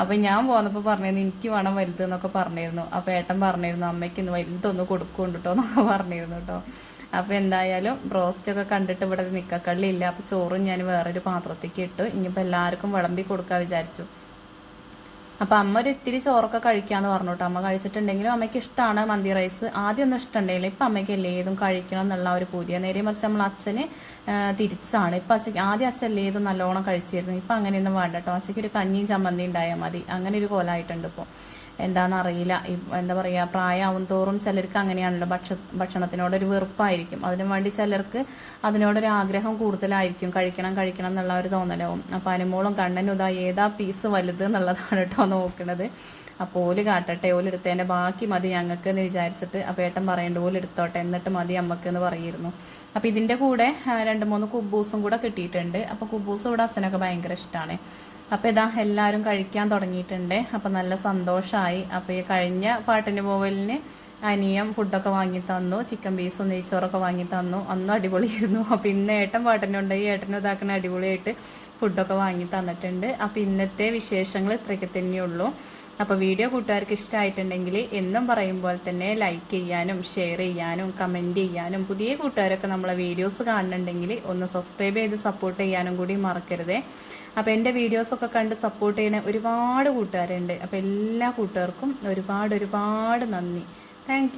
അപ്പോൾ ഞാൻ പോന്നപ്പോൾ പറഞ്ഞിരുന്നു എനിക്ക് വേണം വലുത് എന്നൊക്കെ പറഞ്ഞിരുന്നു. അപ്പോൾ ഏട്ടൻ പറഞ്ഞിരുന്നു അമ്മയ്ക്ക് ഇന്ന് വലുതൊന്ന് കൊടുക്കുന്നുണ്ട് കേട്ടോ എന്നൊക്കെ പറഞ്ഞിരുന്നു കേട്ടോ അപ്പോൾ എന്തായാലും റോസ്റ്റ് ഒക്കെ കണ്ടിട്ട് ഇവിടെ നിക്കക്കള്ളിയില്ല അപ്പോൾ ചോറും ഞാൻ വേറൊരു പാത്രത്തേക്ക് ഇട്ടു. ഇനിയിപ്പോൾ എല്ലാവർക്കും വിളമ്പി കൊടുക്കാൻ വിചാരിച്ചു. അപ്പം അമ്മ ഒരു ഇത്തിരി ചോറൊക്കെ കഴിക്കാന്ന് പറഞ്ഞു അമ്മ കഴിച്ചിട്ടുണ്ടെങ്കിലും അമ്മയ്ക്ക് ഇഷ്ടമാണ് മന്തി റൈസ്. ആദ്യം ഒന്നും ഇഷ്ടമുണ്ടായില്ല. ഇപ്പം അമ്മയ്ക്ക് എല്ലേതും കഴിക്കണം എന്നുള്ള ഒരു പുതിയ. നേരെ മറിച്ച് നമ്മൾ അച്ഛന് തിരിച്ചാണ്. ഇപ്പം അച്ഛ ആദ്യം അച്ഛൻ എല്ലേതും നല്ലോണം കഴിച്ചിരുന്നു. ഇപ്പം അങ്ങനെയൊന്നും വേണ്ട കേട്ടോ അച്ഛയ്ക്ക് ഒരു കഞ്ഞിയും ചമ്മന്തി ഉണ്ടായാൽ മതി. അങ്ങനെ ഒരു കോലമായിട്ടുണ്ട് ഇപ്പോൾ എന്താണെന്നറിയില്ല. എന്താ പറയുക പ്രായമാവും തോറും ചിലർക്ക് അങ്ങനെയാണല്ലോ ഭക്ഷ ഭക്ഷണത്തിനോടൊരു വെറുപ്പായിരിക്കും. അതിനു വേണ്ടി ചിലർക്ക് അതിനോടൊരു ആഗ്രഹം കൂടുതലായിരിക്കും. കഴിക്കണം കഴിക്കണം എന്നുള്ള ഒരു തോന്നലാവും. അപ്പോൾ അനുമോളും കണ്ണനും ഇതാ ഏതാ പീസ് വലുത് എന്നുള്ളതാണ് കേട്ടോ നോക്കണത്. അപ്പോൾ ഓൽ കാട്ടട്ടെ ഓലെടുത്തേന്റെ ബാക്കി മതി ഞങ്ങൾക്ക് എന്ന് വിചാരിച്ചിട്ട് അപ്പോൾ ഏട്ടൻ പറയേണ്ട ഓലെടുത്തോട്ടെ എന്നിട്ട് മതി അമ്മയ്ക്ക് എന്ന് പറയുമായിരുന്നു അപ്പോൾ ഇതിന്റെ കൂടെ രണ്ട് മൂന്ന് കുബൂസും കൂടെ കിട്ടിയിട്ടുണ്ട്. അപ്പോൾ കുബൂസ് ഇവിടെ അച്ഛനൊക്കെ ഭയങ്കര ഇഷ്ടമാണ് അപ്പോൾ ഇതാ എല്ലാവരും കഴിക്കാൻ തുടങ്ങിയിട്ടുണ്ട്. അപ്പോൾ നല്ല സന്തോഷമായി അപ്പോൾ ഈ കഴിഞ്ഞ പാട്ടിന് പോവലിന് അനിയം ഫുഡൊക്കെ വാങ്ങി തന്നു. ചിക്കൻ പീസും നെയ്ച്ചോറൊക്കെ വാങ്ങി തന്നു. അന്നും അടിപൊളിയായിരുന്നു. അപ്പോൾ ഇന്ന് ഏട്ടൻ പാട്ടിനുണ്ട്. ഈ ഏട്ടനും ഇതാക്കുന്ന അടിപൊളിയായിട്ട് ഫുഡൊക്കെ വാങ്ങി തന്നിട്ടുണ്ട്. അപ്പോൾ ഇന്നത്തെ വിശേഷങ്ങൾ ഇത്രയ്ക്ക് തന്നെയുള്ളൂ. അപ്പോൾ വീഡിയോ കൂട്ടുകാർക്ക് ഇഷ്ടമായിട്ടുണ്ടെങ്കിൽ എന്നും പറയുമ്പോൾ തന്നെ ലൈക്ക് ചെയ്യാനും ഷെയർ ചെയ്യാനും കമന്റ് ചെയ്യാനും പുതിയ കൂട്ടുകാരൊക്കെ നമ്മളെ വീഡിയോസ് കാണുന്നുണ്ടെങ്കിൽ ഒന്ന് സബ്സ്ക്രൈബ് ചെയ്ത് സപ്പോർട്ട് ചെയ്യാനും കൂടി മറക്കരുതേ. അപ്പോൾ എന്റെ വീഡിയോസൊക്കെ കണ്ട് സപ്പോർട്ട് ചെയ്യുന്ന ഒരുപാട് കൂട്ടുകാരുണ്ട്. അപ്പോൾ എല്ലാ കൂട്ടുകാർക്കും ഒരുപാട് ഒരുപാട് നന്ദി. താങ്ക്